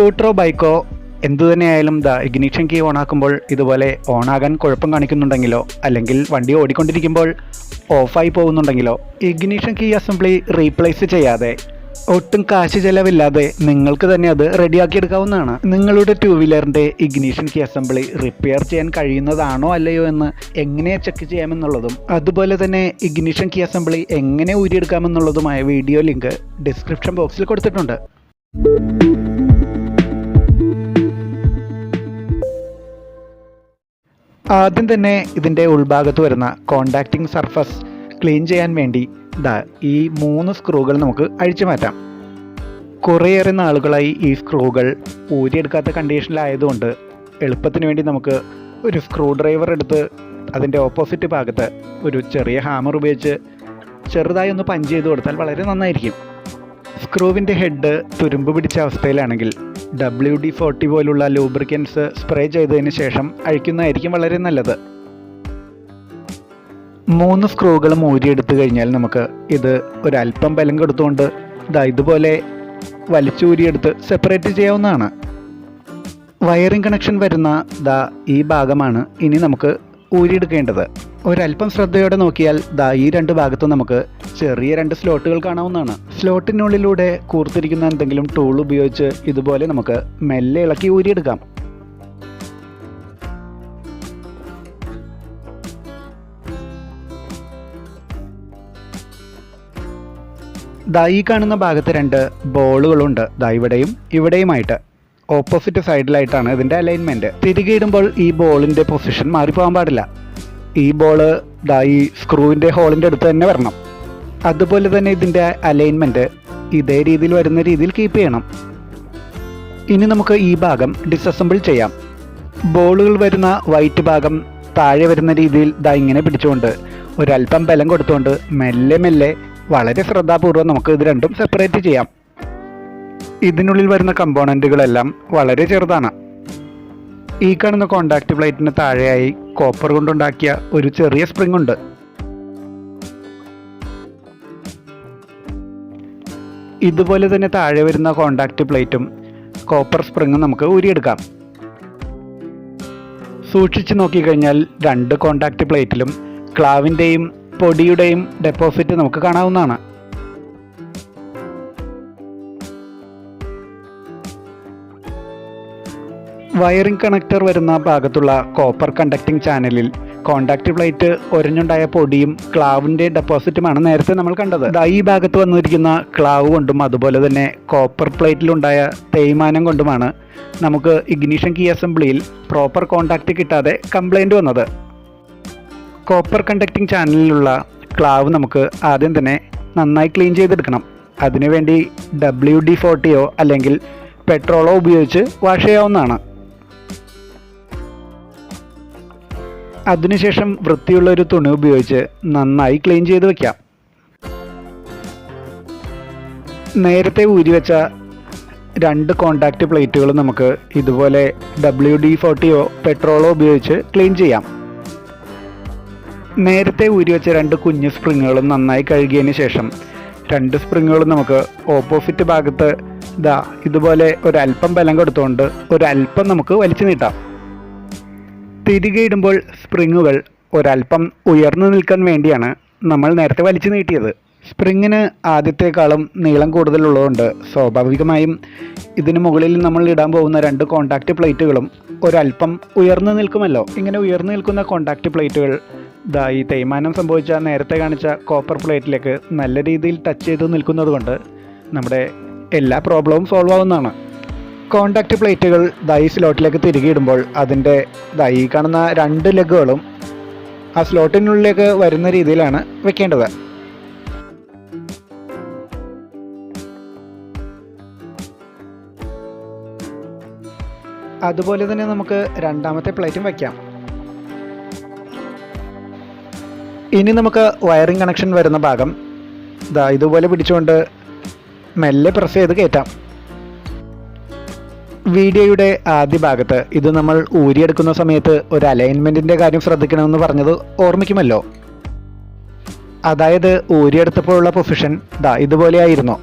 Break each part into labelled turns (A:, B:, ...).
A: സ്കൂട്ടറോ ബൈക്കോ എന്തു തന്നെയായാലും the ignition key ഓണാക്കുമ്പോൾ ഇതുപോലെ ഓണാകാൻ കുഴപ്പം കാണിക്കുന്നുണ്ടെങ്കിലോ അല്ലെങ്കിൽ വണ്ടി ഓടിക്കൊണ്ടിരിക്കുമ്പോൾ ഓഫായി പോകുന്നുണ്ടെങ്കിലോ ഇഗ്നിഷൻ കീ അസംബ്ലി റീപ്ലേസ് ചെയ്യാതെ ഒട്ടും കാശ് ചെലവില്ലാതെ നിങ്ങൾക്ക് തന്നെ അത് റെഡിയാക്കി എടുക്കാവുന്നതാണ്. നിങ്ങളുടെ ടൂ വീലറിന്റെ ഇഗ്നിഷൻ കീ അസംബ്ലി റിപ്പയർ ചെയ്യാൻ കഴിയുന്നതാണോ അല്ലയോ എന്ന് എങ്ങനെ ചെക്ക് ചെയ്യാമെന്നുള്ളതും അതുപോലെ തന്നെ ഇഗ്നിഷൻ കീ അസംബ്ലി എങ്ങനെ ഊരിയെടുക്കാമെന്നുള്ളതുമായ വീഡിയോ ലിങ്ക് ഡിസ്ക്രിപ്ഷൻ ബോക്സിൽ കൊടുത്തിട്ടുണ്ട്. ആദ്യം തന്നെ ഇതിന്റെ ഉൾഭാഗത്ത് വരുന്ന കോണ്ടാക്റ്റിംഗ് സർഫസ് ക്ലീൻ ചെയ്യാൻ വേണ്ടി ദാ ഈ മൂന്ന് സ്ക്രൂകൾ നമുക്ക് അഴിച്ചു മാറ്റാം. കുറേയേറെ നാളുകളായി ഈ സ്ക്രൂകൾ ഊരിയെടുക്കാത്ത കണ്ടീഷനിലായതുകൊണ്ട് എളുപ്പത്തിന് വേണ്ടി നമുക്ക് ഒരു സ്ക്രൂ ഡ്രൈവർ എടുത്ത് അതിന്റെ ഓപ്പോസിറ്റ് ഭാഗത്ത് ഒരു ചെറിയ ഹാമർ ഉപയോഗിച്ച് ചെറുതായി ഒന്ന് പഞ്ച് ചെയ്ത് കൊടുത്താൽ വളരെ നന്നായിരിക്കും. സ്ക്രൂവിന്റെ ഹെഡ് തുരുമ്പ് പിടിച്ച അവസ്ഥയിലാണെങ്കിൽ ഡബ്ല്യു ഡി ഫോർട്ടി പോലുള്ള ലൂബ്രിക്കൻസ് സ്പ്രേ ചെയ്തതിന് ശേഷം അഴിക്കുന്നതായിരിക്കും വളരെ നല്ലത്. മൂന്ന് സ്ക്രൂകളും ഊരിയെടുത്തു കഴിഞ്ഞാൽ നമുക്ക് ഇത് ഒരല്പം ബലം കൊടുത്തുകൊണ്ട് ഇതാ ഇതുപോലെ വലിച്ചൂരിയെടുത്ത് സെപ്പറേറ്റ് ചെയ്യാവുന്നതാണ്. വയറിംഗ് കണക്ഷൻ വരുന്ന ദാ ഈ ഭാഗമാണ് ഇനി നമുക്ക് ഊരിയെടുക്കേണ്ടത്. ഒരല്പം ശ്രദ്ധയോടെ നോക്കിയാൽ ദാ ഈ രണ്ട് ഭാഗത്തും നമുക്ക് ചെറിയ രണ്ട് സ്ലോട്ടുകൾ കാണാവുന്നതാണ്. സ്ലോട്ടിനുള്ളിലൂടെ കൂർത്തിരിക്കുന്ന എന്തെങ്കിലും ടൂൾ ഉപയോഗിച്ച് ഇതുപോലെ നമുക്ക് മെല്ലെ ഇളക്കി ഊരിയെടുക്കാം. ദാ ഈ കാണുന്ന ഭാഗത്ത് രണ്ട് ബോളുകളുണ്ട്. ദാ ഇവിടെയും ഇവിടെയുമായിട്ട്. ഓപ്പോസിറ്റ് സൈഡിലായിട്ടാണ് ഇതിന്റെ അലൈൻമെന്റ് തിരികെ ഇടുമ്പോൾ ഈ ബോളിന്റെ പൊസിഷൻ മാറിപ്പോകാൻ പാടില്ല. ഈ ബോൾ ദാ ഈ സ്ക്രൂവിന്റെ ഹോളിന്റെ അടുത്ത് തന്നെ വരണം. അതുപോലെ തന്നെ ഇതിന്റെ അലൈൻമെന്റ് ഇതേ രീതിയിൽ വരുന്ന രീതിയിൽ കീപ്പ് ചെയ്യണം. ഇനി നമുക്ക് ഈ ഭാഗം ഡിസസംബിൾ ചെയ്യാം. ബോളുകൾ വരുന്ന വൈറ്റ് ഭാഗം താഴെ വരുന്ന രീതിയിൽ ദാ ഇങ്ങനെ പിടിച്ചുകൊണ്ട് ഒരല്പം ബലം കൊടുത്തുകൊണ്ട് മെല്ലെ മെല്ലെ വളരെ ശ്രദ്ധാപൂർവം നമുക്ക് ഇത് രണ്ടും സെപ്പറേറ്റ് ചെയ്യാം. ഇതിനുള്ളിൽ വരുന്ന കമ്പോണന്റുകളെല്ലാം വളരെ ചെറുതാണ്. ഈ കാണുന്ന കോണ്ടാക്ട് പ്ലേറ്റിന് താഴെയായി കോപ്പർ കൊണ്ടുണ്ടാക്കിയ ഒരു ചെറിയ സ്പ്രിംഗ് ഉണ്ട്. ഇതുപോലെ തന്നെ താഴെ വരുന്ന കോണ്ടാക്ട് പ്ലേറ്റും കോപ്പർ സ്പ്രിങ്ങും നമുക്ക് ഊരിയെടുക്കാം. സൂക്ഷിച്ചു നോക്കിക്കഴിഞ്ഞാൽ രണ്ട് കോണ്ടാക്ട് പ്ലേറ്റിലും ക്ലാവിന്റെയും പൊടിയുടെയും ഡെപ്പോസിറ്റ് നമുക്ക് കാണാവുന്നതാണ്. വയറിംഗ് കണക്ടർ വരുന്ന ഭാഗത്തുള്ള കോപ്പർ കണ്ടക്ടിംഗ് ചാനലിൽ കോണ്ടാക്ട് പ്ലേറ്റ് ഒരഞ്ഞുണ്ടായ പൊടിയും ക്ലാവിന്റെ ഡെപ്പോസിറ്റുമാണ് നേരത്തെ നമ്മൾ കണ്ടത്. ഈ ഭാഗത്ത് വന്നിരിക്കുന്ന ക്ലാവ് കൊണ്ടും അതുപോലെ തന്നെ കോപ്പർ പ്ലേറ്റിലുണ്ടായ തേയ്മാനം കൊണ്ടുമാണ് നമുക്ക് ഇഗ്നിഷൻ കീ അസംബ്ലിയിൽ പ്രോപ്പർ കോണ്ടാക്റ്റ് കിട്ടാതെ കംപ്ലൈന്റ് വന്നത്. കോപ്പർ കണ്ടക്റ്റിംഗ് ചാനലിലുള്ള ക്ലാവ് നമുക്ക് ആദ്യം തന്നെ നന്നായി ക്ലീൻ ചെയ്തെടുക്കണം. അതിനുവേണ്ടി ഡബ്ല്യു ഡി ഫോർട്ടിയോ അല്ലെങ്കിൽ പെട്രോളോ ഉപയോഗിച്ച് വാഷ് ചെയ്യാവുന്നതാണ്. അതിനുശേഷം വൃത്തിയുള്ള ഒരു തുണി ഉപയോഗിച്ച് നന്നായി ക്ലീൻ ചെയ്ത് വെക്കാം. നേരത്തെ ഊരി വെച്ച രണ്ട് കോണ്ടാക്റ്റ് പ്ലേറ്റുകൾ നമുക്ക് ഇതുപോലെ ഡബ്ല്യു ഡി ഫോർട്ടിയോ പെട്രോളോ ഉപയോഗിച്ച് ക്ലീൻ ചെയ്യാം. നേരത്തെ ഊരി വെച്ച രണ്ട് കുഞ്ഞു സ്പ്രിങ്ങുകളും നന്നായി കഴുകിയതിന് ശേഷം രണ്ട് സ്പ്രിങ്ങുകളും നമുക്ക് ഓപ്പോസിറ്റ് ഭാഗത്ത് ഇതാ ഇതുപോലെ ഒരല്പം ബലം കൊടുത്തുകൊണ്ട് ഒരല്പം നമുക്ക് വലിച്ചു നീട്ടാം. തിരികെ ഇടുമ്പോൾ സ്പ്രിങ്ങുകൾ ഒരല്പം ഉയർന്നു നിൽക്കാൻ വേണ്ടിയാണ് നമ്മൾ നേരത്തെ വലിച്ചു നീട്ടിയത്. സ്പ്രിങ്ങിന് ആദ്യത്തെക്കാളും നീളം കൂടുതലുള്ളതുകൊണ്ട് സ്വാഭാവികമായും ഇതിന് മുകളിൽ നമ്മൾ ഇടാൻ പോകുന്ന രണ്ട് കോണ്ടാക്റ്റ് പ്ലേറ്റുകളും ഒരല്പം ഉയർന്നു നിൽക്കുമല്ലോ. ഇങ്ങനെ ഉയർന്നു നിൽക്കുന്ന കോണ്ടാക്റ്റ് പ്ലേറ്റുകൾ ഈ തേയ്മാനം സംഭവിച്ച നേരത്തെ കാണിച്ച കോപ്പർ പ്ലേറ്റിലേക്ക് നല്ല രീതിയിൽ ടച്ച് ചെയ്ത് നിൽക്കുന്നത് കൊണ്ട് നമ്മുടെ എല്ലാ പ്രോബ്ലവും സോൾവ് ആവുന്നതാണ്. കോണ്ടാക്റ്റ് പ്ലേറ്റുകൾ ദൈ സ്ലോട്ടിലേക്ക് തിരികെ ഇടുമ്പോൾ അതിന്റെ ദൈ കാണുന്ന രണ്ട് ലെഗുകളും ആ സ്ലോട്ടിനുള്ളിലേക്ക് വരുന്ന രീതിയിലാണ് വെക്കേണ്ടത്. അതുപോലെ തന്നെ നമുക്ക് രണ്ടാമത്തെ പ്ലേറ്റും വയ്ക്കാം ഇനി നമുക്ക് വയറിംഗ് കണക്ഷൻ വരുന്ന ഭാഗം ഇതാ ഇതുപോലെ പിടിച്ചുകൊണ്ട് മെല്ലെ പ്രസ് ചെയ്ത് കയറ്റാം. വീഡിയോയുടെ ആദ്യ ഭാഗത്ത് ഇത് നമ്മൾ ഊരിയെടുക്കുന്ന സമയത്ത് ഒരു അലൈൻമെന്റിന്റെ കാര്യം ശ്രദ്ധിക്കണമെന്ന് പറഞ്ഞത് ഓർമ്മിക്കുമല്ലോ. അതായത് ഊരിയെടുത്തപ്പോഴുള്ള പൊസിഷൻ ദാ ഇതുപോലെയായിരുന്നു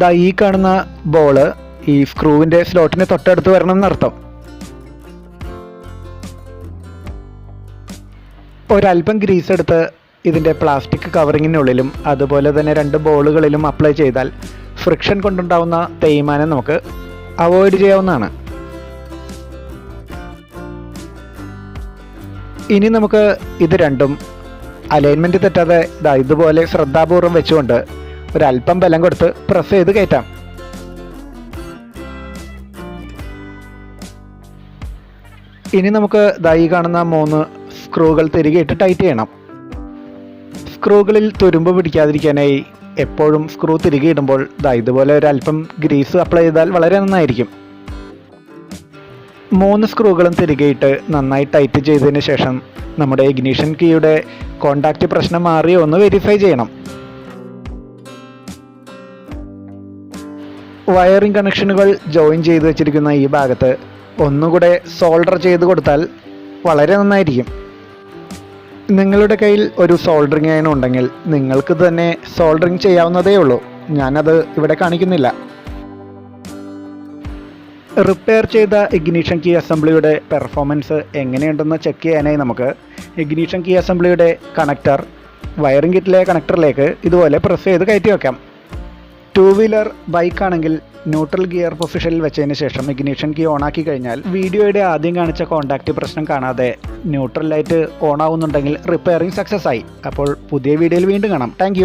A: ദാ ഈ കാണുന്ന ബോൾ ഈ സ്ക്രൂവിന്റെ സ്ലോട്ടിന് തൊട്ടടുത്ത് വരണം എന്നർത്ഥം. ഒരല്പം ഗ്രീസ് എടുത്ത് ഇതിന്റെ പ്ലാസ്റ്റിക് കവറിങ്ങിനുള്ളിലും അതുപോലെ തന്നെ രണ്ട് ബോളുകളിലും അപ്ലൈ ചെയ്താൽ ഫ്രിക്ഷൻ കൊണ്ടുണ്ടാവുന്ന തേയ്മാനം നമുക്ക് അവോയ്ഡ് ചെയ്യാവുന്നതാണ്. ഇനി നമുക്ക് ഇത് രണ്ടും അലൈൻമെന്റ് തെറ്റാതെ ഇതാ ഇതുപോലെ ശ്രദ്ധാപൂർവം വെച്ചുകൊണ്ട് ഒരല്പം ബലം കൊടുത്ത് പ്രസ് ചെയ്ത് കയറ്റാം. ഇനി നമുക്ക് ദാ ഈ കാണുന്ന മൂന്ന് സ്ക്രൂകൾ തിരികെ ഇട്ട് ടൈറ്റ് ചെയ്യണം. സ്ക്രൂകളിൽ തുരുമ്പ് പിടിക്കാതിരിക്കാനായി എപ്പോഴും സ്ക്രൂ തിരികെ ഇടുമ്പോൾ ഇതാ ഇതുപോലെ അല്പം ഗ്രീസ് അപ്ലൈ ചെയ്താൽ വളരെ നന്നായിരിക്കും. മൂന്ന് സ്ക്രൂകളും തിരികെ ഇട്ട് നന്നായി ടൈറ്റ് ചെയ്തതിന് ശേഷം നമ്മുടെ ഇഗ്നീഷൻ കീയുടെ കോണ്ടാക്റ്റ് പ്രശ്നം മാറിയോ ഒന്ന് വെരിഫൈ ചെയ്യണം. വയറിംഗ് കണക്ഷനുകൾ ജോയിൻ ചെയ്ത് വെച്ചിരിക്കുന്ന ഈ ഭാഗത്ത് ഒന്നുകൂടെ സോൾഡർ ചെയ്ത് കൊടുത്താൽ വളരെ നന്നായിരിക്കും. നിങ്ങളുടെ കയ്യിൽ ഒരു സോൾഡറിങ് അയൺ ഉണ്ടെങ്കിൽ നിങ്ങൾക്ക് തന്നെ സോൾഡറിങ് ചെയ്യാവുന്നതേ ഉള്ളൂ. ഞാനത് ഇവിടെ കാണിക്കുന്നില്ല. റിപ്പയർ ചെയ്ത ഇഗ്നീഷൻ കീ അസംബ്ലിയുടെ പെർഫോമൻസ് എങ്ങനെയുണ്ടെന്ന് ചെക്ക് ചെയ്യാനായി നമുക്ക് ഇഗ്നീഷൻ കീ അസംബ്ലിയുടെ കണക്ടർ വയറിംഗ് കിറ്റിലെ കണക്ടറിലേക്ക് ഇതുപോലെ പ്രസ് ചെയ്ത് കയറ്റി വെക്കാം. ടു വീലർ ബൈക്ക് ആണെങ്കിൽ ന്യൂട്രൽ ഗിയർ പൊസിഷനിൽ വെച്ചതിന് ശേഷം ഇഗ്നീഷൻ കീ ഓണാക്കി കഴിഞ്ഞാൽ വീഡിയോയുടെ ആദ്യം കാണിച്ച കോണ്ടാക്റ്റ് പ്രശ്നം കാണാതെ ന്യൂട്രൽ ലൈറ്റ് ഓൺ ആവുന്നുണ്ടെങ്കിൽ റിപ്പയറിംഗ് സക്സസ് ആയി. അപ്പോൾ പുതിയ വീഡിയോയിൽ വീണ്ടും കാണാം. താങ്ക്